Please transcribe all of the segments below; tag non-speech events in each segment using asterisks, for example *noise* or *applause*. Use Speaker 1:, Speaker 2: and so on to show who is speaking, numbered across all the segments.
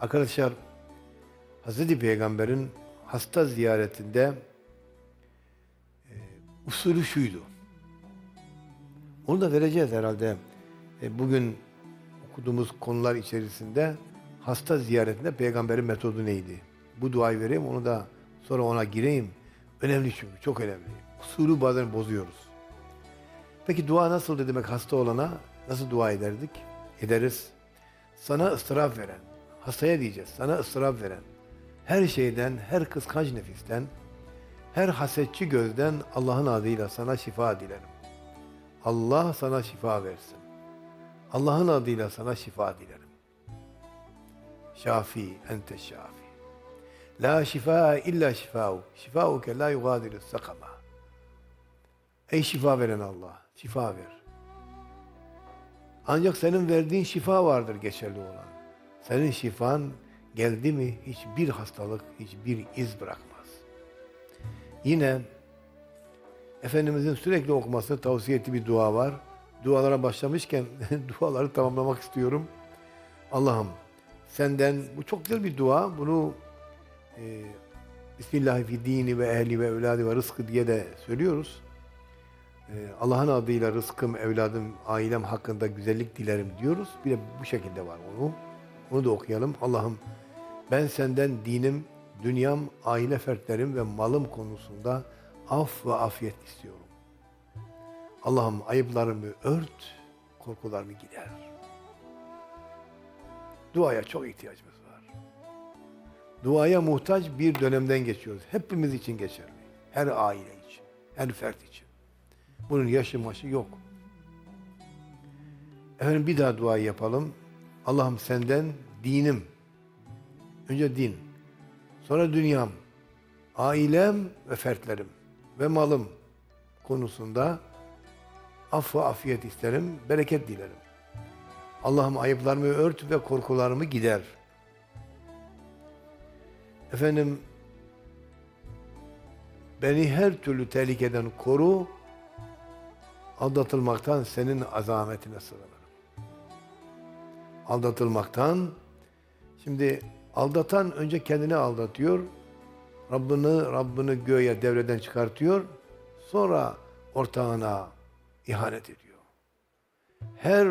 Speaker 1: Arkadaşlar Hazreti Peygamber'in hasta ziyaretinde e, usulü şuydu. Onu da vereceğiz herhalde. E, bugün okuduğumuz konular içerisinde hasta ziyaretinde peygamberin metodu neydi? Bu duayı vereyim onu da sonra ona gireyim. Önemli çünkü çok önemli. Usulü bazen bozuyoruz. Peki dua nasıl demek hasta olana? Nasıl dua ederdik? Ederiz. Sana ıstırap veren, hastaya diyeceğiz, sana ıstırap veren, her şeyden, her kıskanç nefisten, her hasetçi gözden Allah'ın adıyla sana şifa dilerim. Allah sana şifa versin. Allah'ın adıyla sana şifa dilerim. Şafi, ente şafi. La şifa illa şifau. Şifauke la yugadiru sakama. Ey şifa veren Allah, şifa ver. Ancak senin verdiğin şifa vardır geçerli olan. Senin şifan geldi mi hiçbir hastalık, hiçbir iz bırakmaz. Yine Efendimizin sürekli okumasını tavsiye ettiği bir dua var. Dualara başlamışken *laughs* duaları tamamlamak istiyorum. Allah'ım senden, bu çok güzel bir dua. Bunu e, Bismillahi fi dini ve ehli ve evladi ve rızkı diye de söylüyoruz. E, Allah'ın adıyla rızkım, evladım, ailem hakkında güzellik dilerim diyoruz. Bir de bu şekilde var onu. Onu da okuyalım. Allah'ım ben senden dinim, dünyam, aile fertlerim ve malım konusunda af ve afiyet istiyorum. Allah'ım ayıplarımı ört, korkularımı gider. Duaya çok ihtiyacımız var. Duaya muhtaç bir dönemden geçiyoruz. Hepimiz için geçerli. Her aile için, her fert için. Bunun yaşı maşı yok. Efendim bir daha dua yapalım. Allah'ım senden dinim, önce din, sonra dünyam, ailem ve fertlerim ve malım konusunda af ve afiyet isterim, bereket dilerim. Allah'ım ayıplarımı ört ve korkularımı gider. Efendim, beni her türlü tehlikeden koru, aldatılmaktan senin azametine sığınırım. Aldatılmaktan, şimdi aldatan önce kendini aldatıyor, Rabbini, Rabbini göğe devreden çıkartıyor, sonra ortağına ihanet ediyor. Her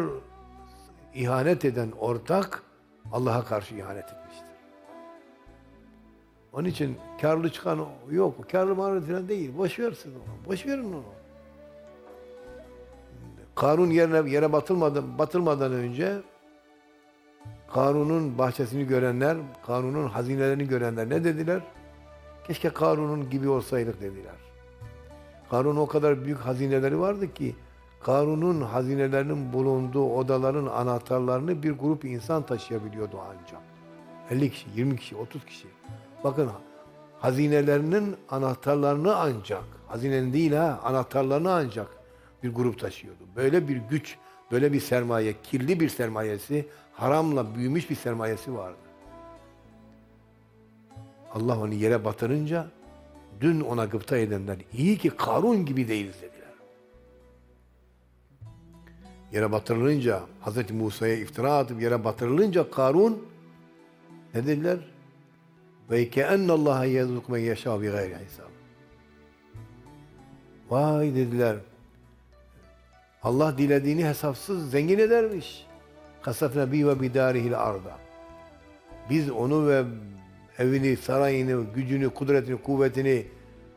Speaker 1: ihanet eden ortak Allah'a karşı ihanet etmiştir. Onun için karlı çıkan yok. Karlı marlı falan değil. Boş versin onu. Boş verin onu. Karun yerine yere batılmadan batılmadan önce Karun'un bahçesini görenler, Karun'un hazinelerini görenler ne dediler? Keşke Karun'un gibi olsaydık dediler. Karun o kadar büyük hazineleri vardı ki Karun'un hazinelerinin bulunduğu odaların anahtarlarını bir grup insan taşıyabiliyordu ancak. 50 kişi, 20 kişi, 30 kişi. Bakın hazinelerinin anahtarlarını ancak, hazinenin değil ha, anahtarlarını ancak bir grup taşıyordu. Böyle bir güç, böyle bir sermaye, kirli bir sermayesi, haramla büyümüş bir sermayesi vardı. Allah onu yere batırınca dün ona gıpta edenler iyi ki Karun gibi değiliz dediler. Yere batırılınca Hz. Musa'ya iftira atıp yere batırılınca Karun ne dediler? Ve keenne Allah'a yezuk men yeşâ bi gayri hesab. Vay dediler. Allah dilediğini hesapsız zengin edermiş. Kasafne bi ve bidarihil arda. Biz onu ve evini, sarayını, gücünü, kudretini, kuvvetini,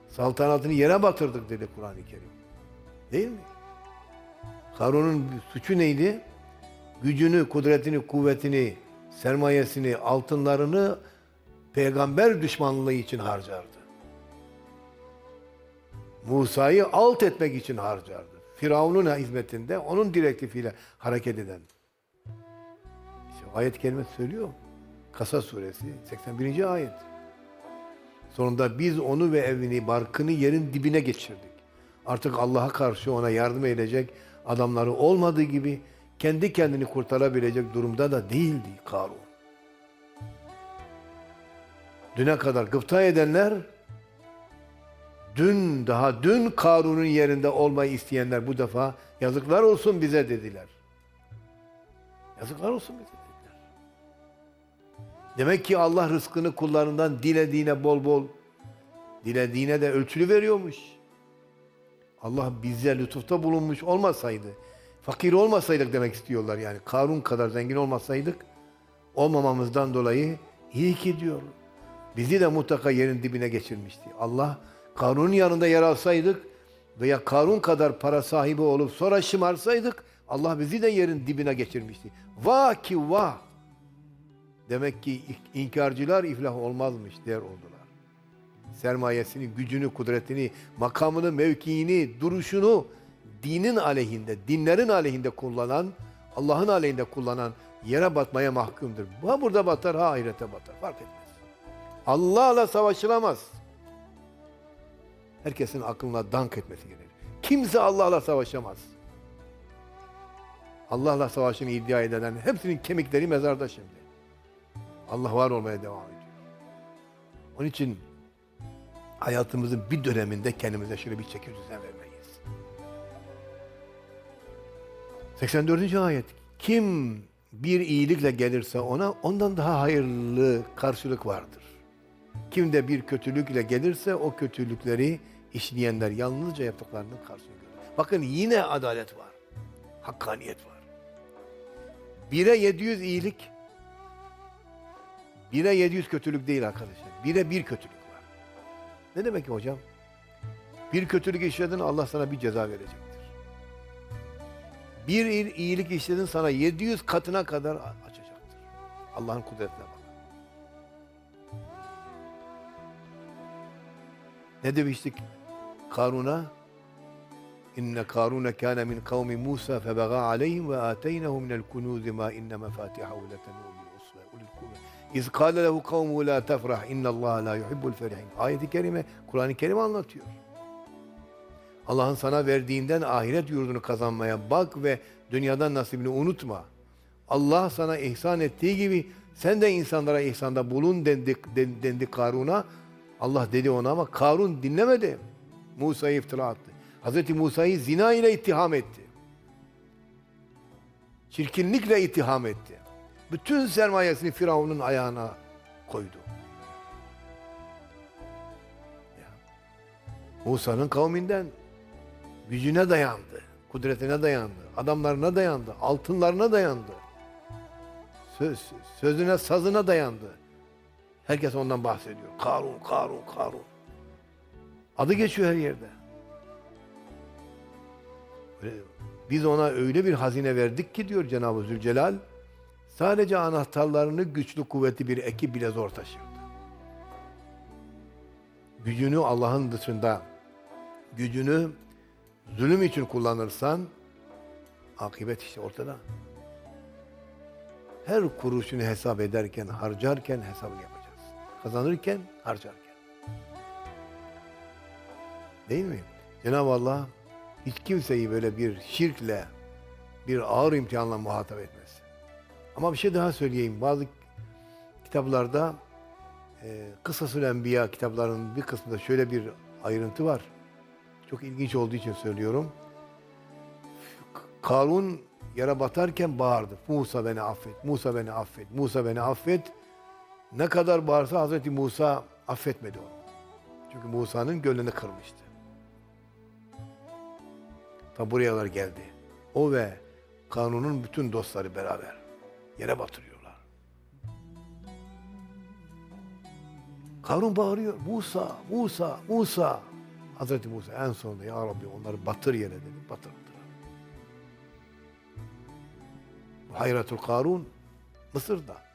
Speaker 1: saltanatını yere batırdık dedi Kur'an-ı Kerim. Değil mi? Karun'un suçu neydi? Gücünü, kudretini, kuvvetini, sermayesini, altınlarını peygamber düşmanlığı için harcardı. Musa'yı alt etmek için harcardı. Firavun'un hizmetinde onun direktifiyle hareket eden. İşte ayet kelime söylüyor. Kasa suresi 81. ayet. Sonunda biz onu ve evini, barkını yerin dibine geçirdik. Artık Allah'a karşı ona yardım edecek adamları olmadığı gibi kendi kendini kurtarabilecek durumda da değildi Karun. Düne kadar gıpta edenler, dün daha dün Karun'un yerinde olmayı isteyenler bu defa yazıklar olsun bize dediler. Yazıklar olsun bize dediler. Demek ki Allah rızkını kullarından dilediğine bol bol, dilediğine de ölçülü veriyormuş. Allah bize lütufta bulunmuş olmasaydı, fakir olmasaydık demek istiyorlar yani. Karun kadar zengin olmasaydık, olmamamızdan dolayı iyi ki diyor. Bizi de mutlaka yerin dibine geçirmişti. Allah Karun'un yanında yer alsaydık veya Karun kadar para sahibi olup sonra şımarsaydık Allah bizi de yerin dibine geçirmişti. Vah ki vah! Demek ki inkarcılar iflah olmazmış der oldular. Sermayesini, gücünü, kudretini, makamını, mevkiini, duruşunu dinin aleyhinde, dinlerin aleyhinde kullanan, Allah'ın aleyhinde kullanan yere batmaya mahkumdur. Ha burada batar, ha ahirete batar. Fark etmez. Allah'la savaşılamaz. Herkesin aklına dank etmesi gerekir. Kimse Allah'la savaşamaz. Allah'la savaşını iddia edenlerin hepsinin kemikleri mezarda şimdi. Allah var olmaya devam ediyor. Onun için hayatımızın bir döneminde kendimize şöyle bir çeki düzen vermeliyiz. 84. ayet. Kim bir iyilikle gelirse ona ondan daha hayırlı karşılık vardır. Kim de bir kötülükle gelirse o kötülükleri işleyenler yalnızca yaptıklarının karşılığını görür. Bakın yine adalet var. Hakkaniyet var. Bire 700 iyilik, bire 700 kötülük değil arkadaşlar. Bire bir kötülük var. Ne demek ki hocam? Bir kötülük işledin Allah sana bir ceza verecektir. Bir il- iyilik işledin sana 700 katına kadar açacaktır. Allah'ın kudretine bak. Ne demiştik Karun'a? İnne Karun kana min kavmi Musa febega aleyhim ve ateynehu minel kunuz ma inne mefatihahu letenu bil usve ulil kuvve. İz kâle lehu kavmu la tefrah innallaha la yuhibbul ferihin. Ayeti kerime Kur'an-ı Kerim anlatıyor. Allah'ın sana verdiğinden ahiret yurdunu kazanmaya bak ve dünyadan nasibini unutma. Allah sana ihsan ettiği gibi sen de insanlara ihsanda bulun dendi, den- dendi Karun'a. Allah dedi ona ama Karun dinlemedi. Musa'yı iftira attı. Hazreti Musa'yı zina ile ittiham etti. Çirkinlikle ittiham etti. Bütün sermayesini Firavun'un ayağına koydu. Musa'nın kavminden gücüne dayandı, kudretine dayandı, adamlarına dayandı, altınlarına dayandı. Söz, sözüne, sazına dayandı. Herkes ondan bahsediyor. Karun, Karun, Karun. Adı geçiyor her yerde. Biz ona öyle bir hazine verdik ki diyor Cenab-ı Zülcelal, sadece anahtarlarını güçlü kuvvetli bir ekip bile zor taşırdı. Gücünü Allah'ın dışında, gücünü zulüm için kullanırsan, akıbet işte ortada. Her kuruşunu hesap ederken, harcarken hesabını yapacağız. Kazanırken, harcarken. Değil mi? Cenab-ı Allah hiç kimseyi böyle bir şirkle, bir ağır imtihanla muhatap etmez. Ama bir şey daha söyleyeyim. Bazı kitaplarda e, Kısasül Enbiya kitaplarının bir kısmında şöyle bir ayrıntı var. Çok ilginç olduğu için söylüyorum. Karun yere batarken bağırdı. Musa beni affet, Musa beni affet, Musa beni affet. Ne kadar bağırsa Hazreti Musa affetmedi onu. Çünkü Musa'nın gönlünü kırmıştı. Ta buraya kadar geldi. O ve kanunun bütün dostları beraber yere batırıyorlar. Karun bağırıyor. Musa, Musa, Musa. Hazreti Musa en sonunda ya Rabbi onları batır yere dedi. Batırdılar. Hayratul Karun Mısır'da.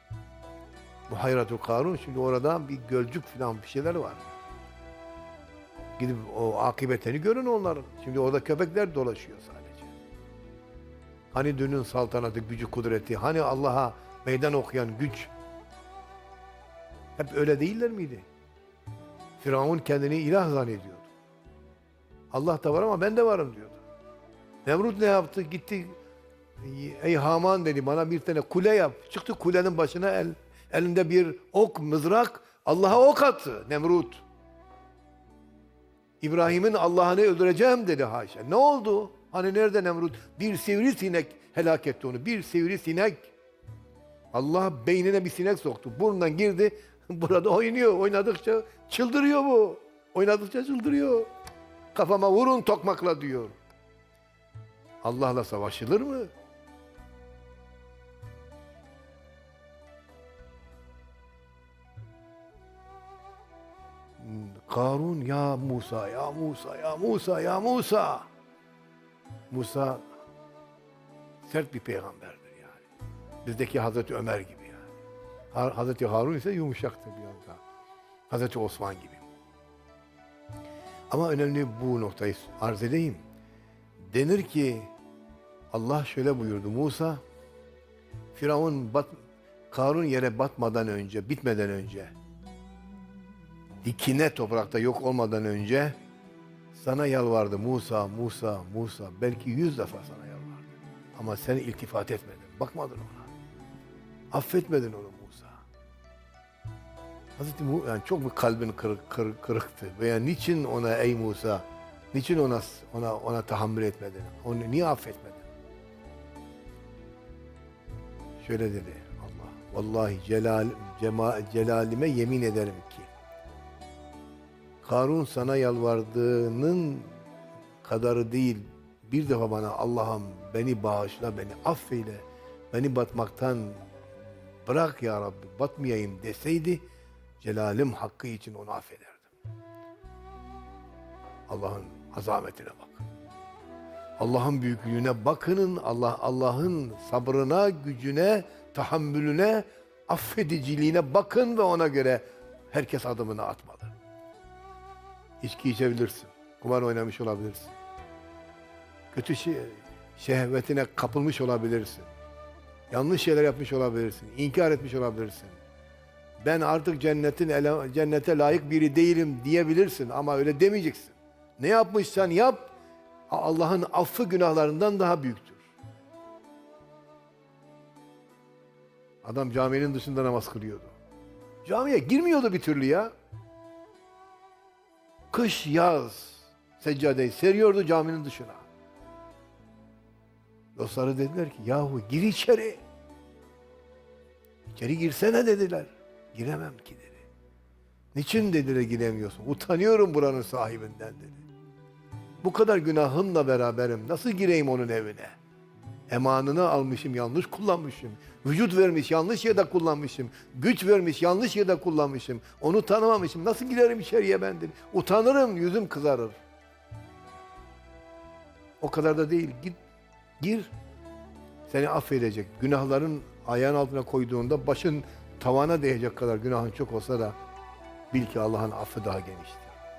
Speaker 1: Bu Hayratul Karun şimdi orada bir gölcük falan bir şeyler var. Gidip o akıbetini görün onların. Şimdi orada köpekler dolaşıyor sadece. Hani dünün saltanatı, gücü, kudreti, hani Allah'a meydan okuyan güç. Hep öyle değiller miydi? Firavun kendini ilah zannediyordu. Allah da var ama ben de varım diyordu. Nemrut ne yaptı? Gitti Ey Haman dedi bana bir tane kule yap. Çıktı kulenin başına el, elinde bir ok, mızrak. Allah'a ok attı Nemrut. İbrahim'in Allah'ını öldüreceğim dedi haşa. Ne oldu? Hani nerede Nemrut? Bir sivrisinek helak etti onu. Bir sivrisinek. Allah beynine bir sinek soktu. Burnundan girdi. *laughs* Burada oynuyor. Oynadıkça çıldırıyor bu. Oynadıkça çıldırıyor. Kafama vurun tokmakla diyor. Allah'la savaşılır mı? Karun ya Musa, ya Musa, ya Musa, ya Musa. Musa sert bir peygamberdir yani. Bizdeki Hazreti Ömer gibi yani. Ha- Hazreti Harun ise yumuşaktır biraz daha. Hazreti Osman gibi. Ama önemli bu noktayı arz edeyim. Denir ki Allah şöyle buyurdu Musa Firavun bat, Karun yere batmadan önce, bitmeden önce dikine toprakta yok olmadan önce sana yalvardı Musa, Musa, Musa. Belki yüz defa sana yalvardı. Ama sen iltifat etmedin. Bakmadın ona. Affetmedin onu Musa. Hazreti Mu yani çok bir kalbin kırık, kırık, kırıktı. Veya niçin ona ey Musa, niçin ona ona ona tahammül etmedin? Onu niye affetmedin? Şöyle dedi Allah. Vallahi celal, cema, celalime yemin ederim Karun sana yalvardığının kadarı değil. Bir defa bana Allah'ım beni bağışla, beni affeyle, beni batmaktan bırak ya Rabbi, batmayayım deseydi celalim hakkı için onu affederdim. Allah'ın azametine bak. Allah'ın büyüklüğüne bakının, Allah Allah'ın sabrına, gücüne, tahammülüne, affediciliğine bakın ve ona göre herkes adımını atmalı. İçki içebilirsin. Kumar oynamış olabilirsin. Kötü şey, şehvetine kapılmış olabilirsin. Yanlış şeyler yapmış olabilirsin. İnkar etmiş olabilirsin. Ben artık cennetin ele, cennete layık biri değilim diyebilirsin ama öyle demeyeceksin. Ne yapmışsan yap Allah'ın affı günahlarından daha büyüktür. Adam caminin dışında namaz kılıyordu. Camiye girmiyordu bir türlü ya. Kış, yaz seccadeyi seriyordu caminin dışına. Dostları dediler ki yahu gir içeri. İçeri girsene dediler. Giremem ki dedi. Niçin dediler giremiyorsun? Utanıyorum buranın sahibinden dedi. Bu kadar günahınla beraberim. Nasıl gireyim onun evine? Emanını almışım, yanlış kullanmışım. Vücut vermiş, yanlış yerde kullanmışım. Güç vermiş, yanlış yerde kullanmışım. Onu tanımamışım. Nasıl girerim içeriye ben dedi. Utanırım, yüzüm kızarır. O kadar da değil. Git, gir. Seni affedecek. Günahların ayağın altına koyduğunda başın tavana değecek kadar günahın çok olsa da bil ki Allah'ın affı daha geniştir.